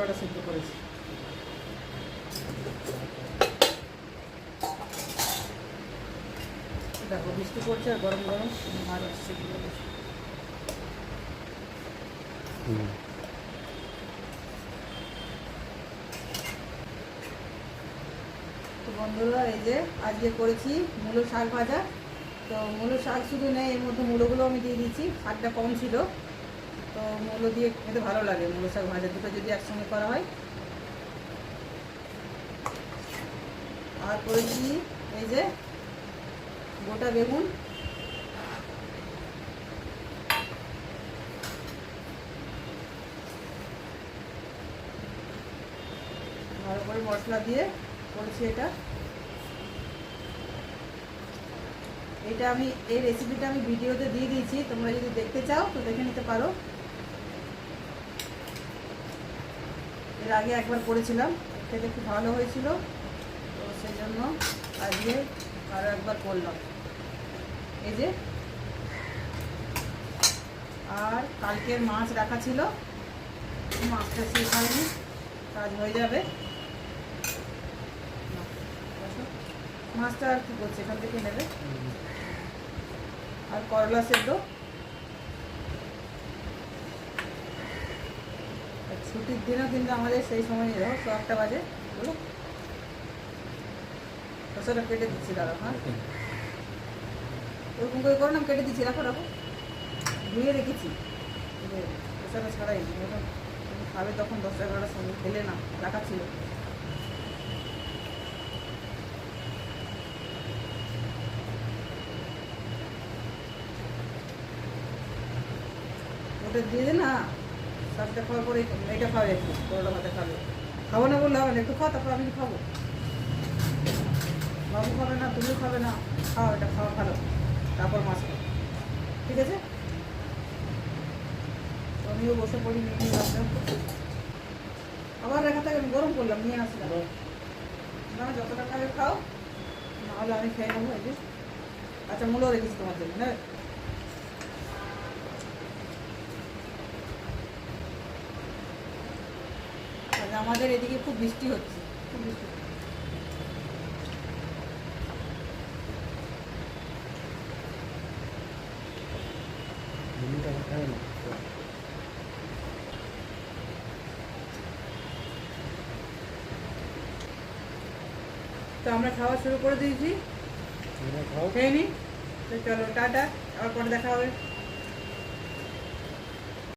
মূলোটা সিদ্ধ করেছি। দেখো বৃষ্টি পড়ছে আর গরম গরম আসছে তো বন্ধুরা এই যে আজকে করেছি মূলো শাক ভাজা। তো মূলো শাক শুধু নেই এর মধ্যে মূলোগুলো আমি দিয়ে দিয়েছি শাকটা কম ছিল। তো মূলো দিয়ে খেতে ভালো লাগে। মূলো শাক ভাজা দুটো যদি একসঙ্গে করা হয়। আর করেছি এই যে গোটা বেগুন। ভালো করে মশলা দিয়ে করেছি এটা। এটা আমি, এই রেসিপিটা আমি ভিডিওতে দিয়ে দিয়েছি। তোমরা যদি দেখতে চাও তো দেখে নিতে পারো। এর আগে একবার করেছিলাম, খেতে খুব ভালো হয়েছিল, তো সেই জন্য আজকে আরও একবার করলাম। এই যে, আর কালকের মাছ রাখা ছিল, মাছটা শেষ কাজ হয়ে যাবে। মাছটা আর কি করছে, এখান থেকে নেবে। আর করলা সেদ্ধ। ছুটির দিনও কিন্তু আমাদের সেই সময় দেখো ছ একটা বাজে বলো শসাটা কেটে দিচ্ছি দাদা হ্যাঁ? ওরকম করে করো না কেটে দিচ্ছি রাখো রাখো। ধুয়ে রেখেছি। শসাটা ছাড়াই। খাবে তখন দশটা এগারোটার সঙ্গে খেলে না রাখা ছিল ওটা দিয়ে দে না। শাকটা খাওয়ার পরে এটা খাবে একটু পরোটা ভাতে খাবে। খাব না বললে হবে না একটু খাও তারপর আমি খাব। বাবু খাবে না তুমিও খাবে না খাও এটা খাওয়া ভালো। তারপর মাছ খাও ঠিক আছে? আমিও বসে পড়ি নিয়ে আসলাম। আবার রেখা থাকে আমি গরম করলাম নিয়ে আসলাম। না যতটা খাবে খাও নাহলে আমি খেয়ে নেব এই যে। আচ্ছা মূলও রেখেছি তোমার জন্য হ্যাঁ? আজ আমাদের এদিকে খুব বৃষ্টি হচ্ছে। খুব বৃষ্টি তো আমরা খাওয়া শুরু করে দিয়েছি। খেয়ে নি? তো চলো টাটা আবার পরে দেখা হবে।